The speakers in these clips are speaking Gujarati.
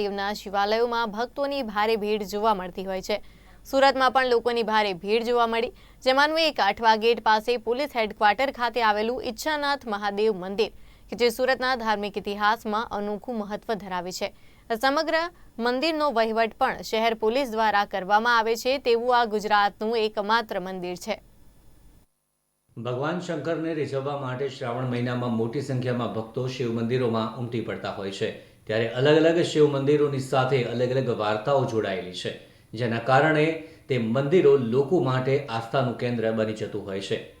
દેવના શિવાલયોમાં ભક્તોની ભારે ભીડ જોવા મળતી હોય છે. સુરતમાં પણ લોકોની ભારે ભીડ જોવા મળી. જેમાંનું એક આઠવા ગેટ પાસે પોલીસ હેડક્વાર્ટર ખાતે આવેલું ઈચ્છાનાથ મહાદેવ મંદિર, કે જે સુરતના ધાર્મિક ઇતિહાસમાં અનોખું મહત્વ ધરાવે છે. સમગ્ર મંદિરનો વહીવટ પણ શહેર પોલીસ દ્વારા કરવામાં આવે છે તેવું આ ગુજરાતનું એકમાત્ર મંદિર છે. ભગવાન શંકરને રીઝવવા માટે શ્રાવણ મહિનામાં મોટી સંખ્યામાં ભક્તો શિવ મંદિરોમાં ઉમટી પડતા હોય છે. ત્યારે અલગ અલગ શિવ મંદિરોની સાથે અલગ અલગ વાર્તાઓ જોડાયેલી છે, જેના કારણે તે મંદિરો લોકો માટે આસ્થાનું કેન્દ્ર બની જતું હોય છે.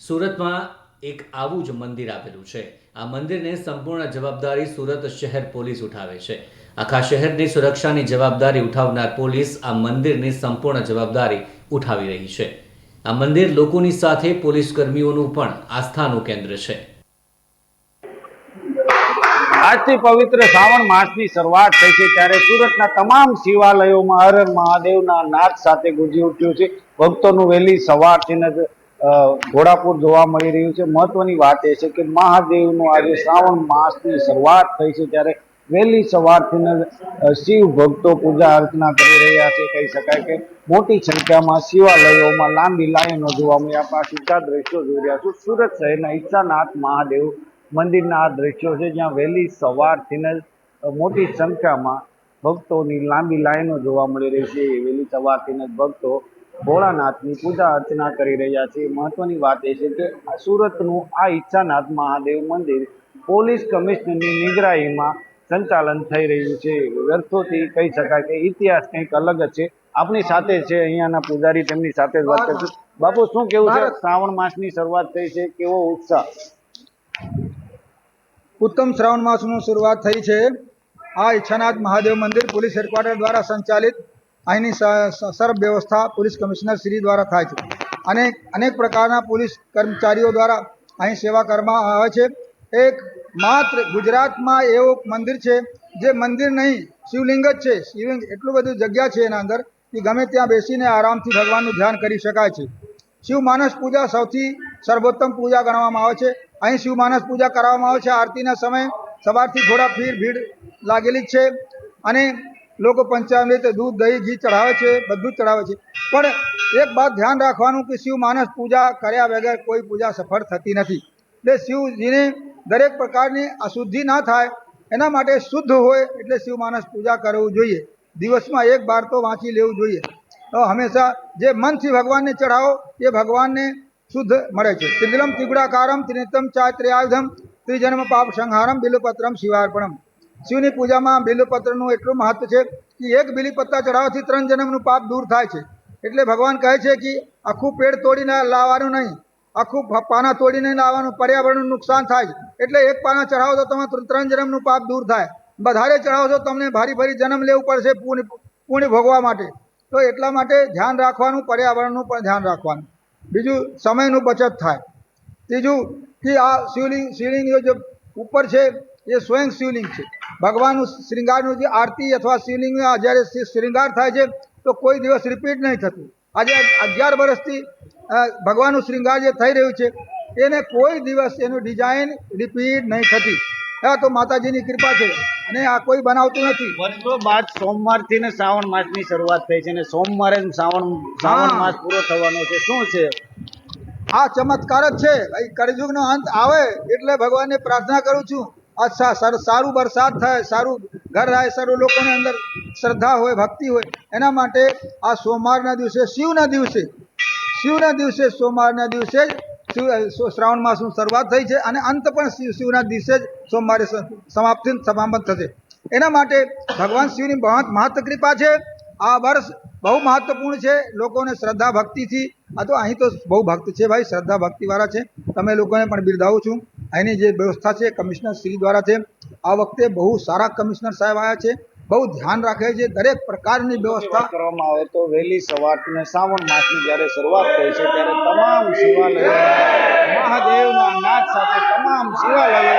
સુરતમાં એક આવું જ મંદિર આવેલું છે. આ મંદિરને સંપૂર્ણ જવાબદારી સુરત શહેર પોલીસ ઉઠાવે છે. આખા શહેરની સુરક્ષાની જવાબદારી ઉઠાવનાર પોલીસ આ મંદિરની સંપૂર્ણ જવાબદારી ઉઠાવી રહી છે. આ મંદિર લોકોની સાથે પોલીસ કર્મીઓનું પણ આસ્થાનું કેન્દ્ર છે. આજથી પવિત્ર શ્રાવણ માસની શરૂઆત થઈ છે ત્યારે સુરતના તમામ શિવાલયોમાં હર મહાદેવના નાદ સાથે ગુંજી ઉઠ્યું છે. ભક્તોનું વહેલી સવારથી જ ઘોડાપુર જોવા મળી રહ્યું છે. મહત્વની વાત એ છે કે મહાદેવનું આજે શ્રાવણ માસની શરૂઆત થઈ છે ત્યારે વહેલી સવારથી શિવ ભક્તો પૂજા અર્ચના કરી રહ્યા છે. કહી શકાય કે મોટી સંખ્યામાં શિવાલયોમાં લાંબી લાઈનો જોવા મળી આપણે આ સીધા દ્રશ્યો જોઈ રહ્યા છું. સુરત શહેરના ઈચ્છાનાથ મહાદેવ મંદિરના આ દ્રશ્યો છે જ્યાં વહેલી સવારથી જ મોટી સંખ્યામાં ભક્તોની લાંબી લાઈનો જોવા મળી રહી છે. વહેલી સવારથી જ ભક્તો ભોળાનાથની પૂજા અર્ચના કરી રહ્યા છે. મહત્વની વાત એ છે કે સુરતનું આ ઈચ્છાનાથ મહાદેવ મંદિર પોલીસ કમિશનરની નિગરાહીમાં સંચાલન થઈ રહ્યું છે. વર્ષોથી કહી શકાય કે ઇતિહાસ કંઈક અલગ જ છે. આપણી સાથે છે અહીંયાના પૂજારી તેમની સાથે જ વાત કરશું. બાપુ શું કેવું છે? શ્રાવણ માસની શરૂઆત થઈ છે. કેવો ઉત્સાહ? ઉત્તમ શ્રાવણ માસનું શરૂઆત થઈ છે. આ ઈચ્છાનાથ મહાદેવ મંદિર પોલીસ હેડક્વાર્ટર દ્વારા સંચાલિત અહીંની સર્વ વ્યવસ્થા પોલીસ કમિશનર શ્રી દ્વારા થાય છે. અને અનેક પ્રકારના પોલીસ કર્મચારીઓ દ્વારા અહીં સેવા કરવામાં આવે છે. એક માત્ર ગુજરાતમાં એવું મંદિર છે જે મંદિર નહીં, શિવલિંગ જ છે. શિવલિંગ એટલું બધું જગ્યા છે એના અંદર કે ગમે ત્યાં બેસીને આરામથી ભગવાનનું ધ્યાન કરી શકાય છે. શિવ માનસ પૂજા સૌથી સર્વોત્તમ પૂજા ગણવામાં આવે છે. અહીં શિવ માનસ પૂજા કરવામાં આવે છે. આરતીના સમયે સવારથી થોડા ફીર ભીડ લાગેલી છે અને લોકો પંચામૃત, દૂધ, દહીં, ઘી ચઢાવે છે, બધું જ ચઢાવે છે. પણ એક વાત ધ્યાન રાખવાનું કે શિવ માનસ પૂજા કર્યા વગર કોઈ પૂજા સફળ થતી નથી. એટલે શિવજીને દરેક પ્રકારની અશુદ્ધિ ના થાય, એના માટે શુદ્ધ હોય એટલે શિવ માનસ પૂજા કરવું જોઈએ. દિવસમાં એક બાર તો વાંચી લેવું જોઈએ. તો હંમેશા જે મનથી ભગવાનને ચઢાવો, એ ભગવાનને શુદ્ધ મળે છે ત્રિદલમ ત્રિગુડાકારમ ત્રિનેતમ ચાત્ર્યાયુધમ ત્રિજન્મ પાપ સંહારમ બિલુપત્રમ શિવાર્પણમ શિવની પૂજામાં બિલુપત્રનું એટલું મહત્વ છે કે એક બિલીપત્તા ચઢાવવાથી ત્રણ જન્મનું પાપ દૂર થાય છે। એટલે ભગવાન કહે છે કે આખું પેડ તોડીને લાવવાનું નહીં, આખું પાના તોડીને લાવવાનું, પર્યાવરણનું નુકસાન થાય છે। એટલે એક પાના ચઢાવો તો તમે ત્રણ જન્મનું પાપ દૂર થાય। વધારે ચઢાવો તો તમને ભારી ભારી જન્મ લેવું પડશે પૂર્ણ પૂર્ણ ભોગવા માટે। તો એટલા માટે ધ્યાન રાખવાનું, પર્યાવરણનું પણ ધ્યાન રાખવાનું। બીજું સમયનું બચત થાય. ત્રીજું કે આ શિવલિંગ શિવલિંગ જે ઉપર છે એ સ્વયં શિવલિંગ છે. ભગવાનનું શ્રૃંગારનું જે આરતી અથવા શિવલિંગ જ્યારે શ્રૃંગાર થાય છે, તો કોઈ દિવસ રિપીટ નહીં થતું. આજે અગિયાર વર્ષથી ભગવાનનું શ્રૃંગાર જે થઈ રહ્યું છે, એને કોઈ દિવસ એનું ડિઝાઇન રિપીટ નહીં થતી. આ તો માતાજીની કૃપા છે. અને આ કોઈ બનાવતું નથી. વર્ષો બાદ સોમવારથી ને શ્રાવણ માસની શરૂઆત થઈ છે ને સોમવારે શ્રાવણ શ્રાવણ માસ પૂરો થવાનો છે. શું છે? આ ચમત્કાર જ છે. ભાઈ કળયુગનો અંત આવે એટલે ભગવાનને પ્રાર્થના કરું છું. સર- સારું વરસાદ થાય સારું ઘર થાય સારું લોકોની અંદર શ્રદ્ધા હોય ભક્તિ હોય એના માટે આ સોમવારના દિવસે શિવના દિવસે શિવના દિવસે સોમવારના દિવસે જ શ્રાવણ માસનું શરૂઆત થઈ છે અને અંત પણ શિવ, શિવના દિવસે જ સોમવારે સમાપ્તિ સમાપ્ત થશે. એના માટે ભગવાન શિવની બહુ મહત્વ કૃપા છે. આ વર્ષ બહુ મહત્વપૂર્ણ છે. લોકોને શ્રદ્ધા ભક્તિથી, આ તો અહીં તો બહુ ભક્ત છે ભાઈ, શ્રદ્ધા ભક્તિવાળા છે. તમે લોકોને પણ બિરદાવું છું. અહીંની જે વ્યવસ્થા છે, કમિશનર શ્રી દ્વારા છે. આ વખતે બહુ સારા કમિશનર સાહેબ આવ્યા છે. બહુ ધ્યાન રાખે છે. દરેક પ્રકારની વ્યવસ્થા કરવામાં આવે તો વહેલી સવાર ને શ્રાવણ માસની જ્યારે શરૂઆત થઈ છે ત્યારે તમામ શિવાલયો મહાદેવના નાદ સાથે તમામ શિવાલયો.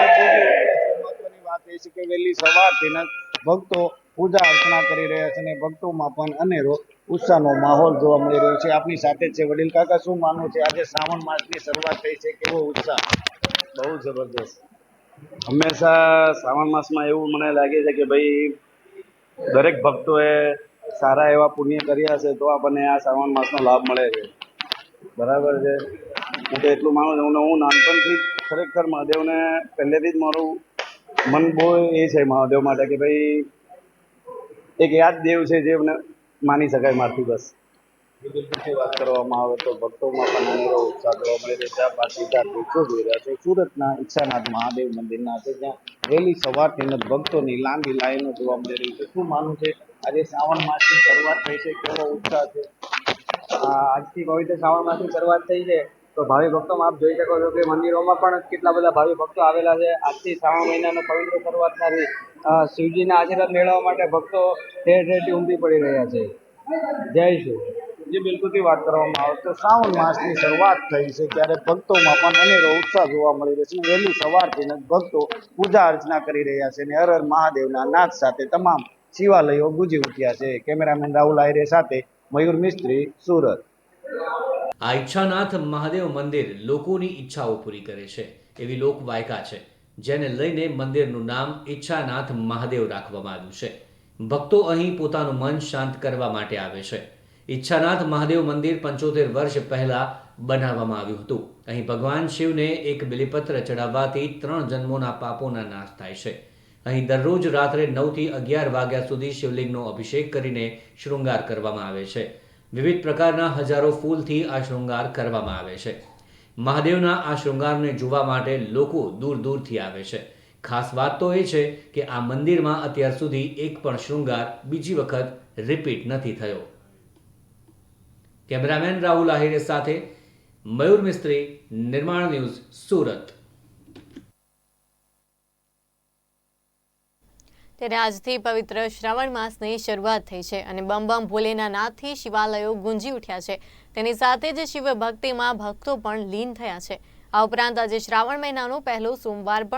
મહત્વની વાત એ છે કે વહેલી સવારથી ભક્તો પૂજા અર્ચના કરી રહ્યા છે અને ભક્તોમાં પણ અનેરો ઉત્સાહનો માહોલ જોવા મળી રહ્યો છે. આપની સાથે છે વડીલ કાકા શું માનવું છે? આજે શ્રાવણ માસની શરૂઆત થઈ છે કેવો ઉત્સાહ? બહુ જબરદસ્ત હંમેશા શ્રાવણ માસમાં એવું મને લાગે છે કે ભાઈ દરેક ભક્તોએ સારા એવા પુણ્ય કર્યા છે તો આપણને આ શ્રાવણ માસનો લાભ મળે છે. બરાબર છે? હું તો એટલું માનું છું. હું નાનપણથી ખરેખર મહાદેવને પહેલેથી જ મારું મન બહુ એ છે મહાદેવ માટે કે ભાઈ, એક યાદ દેવ છે જે મને માની શકાય મારથી બસ. વાત કરવામાં આવે તો ભક્તોમાં પણ અનેરો ઉત્સાહ જોવા મળે છે. ત્યાં બાદ બીજા ભક્તો જોઈ રહ્યા છે. સુરતના ઈચ્છાનાથ મહાદેવ મંદિરના છે જ્યાં વહેલી સવારથી ભક્તોની લાંબી લાઈનો જોવા મળી રહી છે. શું માનવું છે? આજે શ્રાવણ માસની શરૂઆત થઈ છે. કેવો ઉત્સાહ છે? આજથી પવિત્ર શ્રાવણ માસની શરૂઆત થઈ છે. તો ભાવિ ભક્તોમાં આપ જોઈ શકો છો કે મંદિરોમાં પણ કેટલા બધા ભાવિ ભક્તો આવેલા છે. આજથી શ્રાવણ મહિનાનો પવિત્ર શરૂઆત અ, શિવજીના આશીર્વાદ મેળવવા માટે ભક્તો ઠેર ઠેરથી ઉમટી પડી રહ્યા છે. જય શિવ જે બિલકુલથી વાત કરવામાં આવે તો શ્રાવણ માસની શરૂઆત થઈ છે ત્યારે ભક્તોમાં પણ અનેરો ઉત્સાહ જોવા મળી રહ્યો છે. વહેલી સવારથી ભક્તો પૂજા અર્ચના કરી રહ્યા છે અને હર હર મહાદેવના નાદ સાથે તમામ શિવાલયો ગુંજી ઉઠ્યા છે. કેમેરામેન રાહુલ આયરે સાથે મયુર મિસ્ત્રી, સુરત. આ ઈચ્છાનાથ મહાદેવ મંદિર લોકોની ઈચ્છાઓ પૂરી કરે છે. એવી લોકવાયકા છે, જેને લઈને મંદિરનું નામ ઈચ્છાનાથ મહાદેવ રાખવામાં આવ્યું છે. ભક્તો અહીં પોતાનું મન શાંત કરવા માટે આવે છે. ઈચ્છાનાથ મહાદેવ મંદિર પંચોતેર વર્ષ પહેલા બનાવવામાં આવ્યું હતું. અહીં ભગવાન શિવને એક બિલીપત્ર ચડાવવાથી ત્રણ જન્મોના પાપોના નાશ થાય છે. અહીં દરરોજ રાત્રે નવથી અગિયાર વાગ્યા સુધી શિવલિંગનો અભિષેક કરીને શૃંગાર કરવામાં આવે છે. વિવિધ પ્રકારના હજારો ફૂલથી આ શૃંગાર કરવામાં આવે છે. મહાદેવના આ શૃંગારને જોવા માટે લોકો દૂર દૂરથી આવે છે. ખાસ વાત તો એ છે કે આ મંદિરમાં અત્યાર સુધી એક પણ શૃંગાર બીજી વખત રિપીટ નથી થયો. કેમેરામેન રાહુલ આહિરે સાથે મયુર મિસ્ત્રી, નિર્માણ ન્યૂઝ, સુરત. ત્યારે આજથી પવિત્ર શ્રાવણ માસની શરૂઆત થઈ છે અને બમ બમ ભોલેના નાથથી શિવાલયો ગુંજી ઉઠ્યા છે. તેની સાથે જ શિવ ભક્તિમાં ભક્તો પણ લીન થયા છે. આ ઉપરાંત આજે શ્રાવણ મહિનાનો પહેલો સોમવાર પણ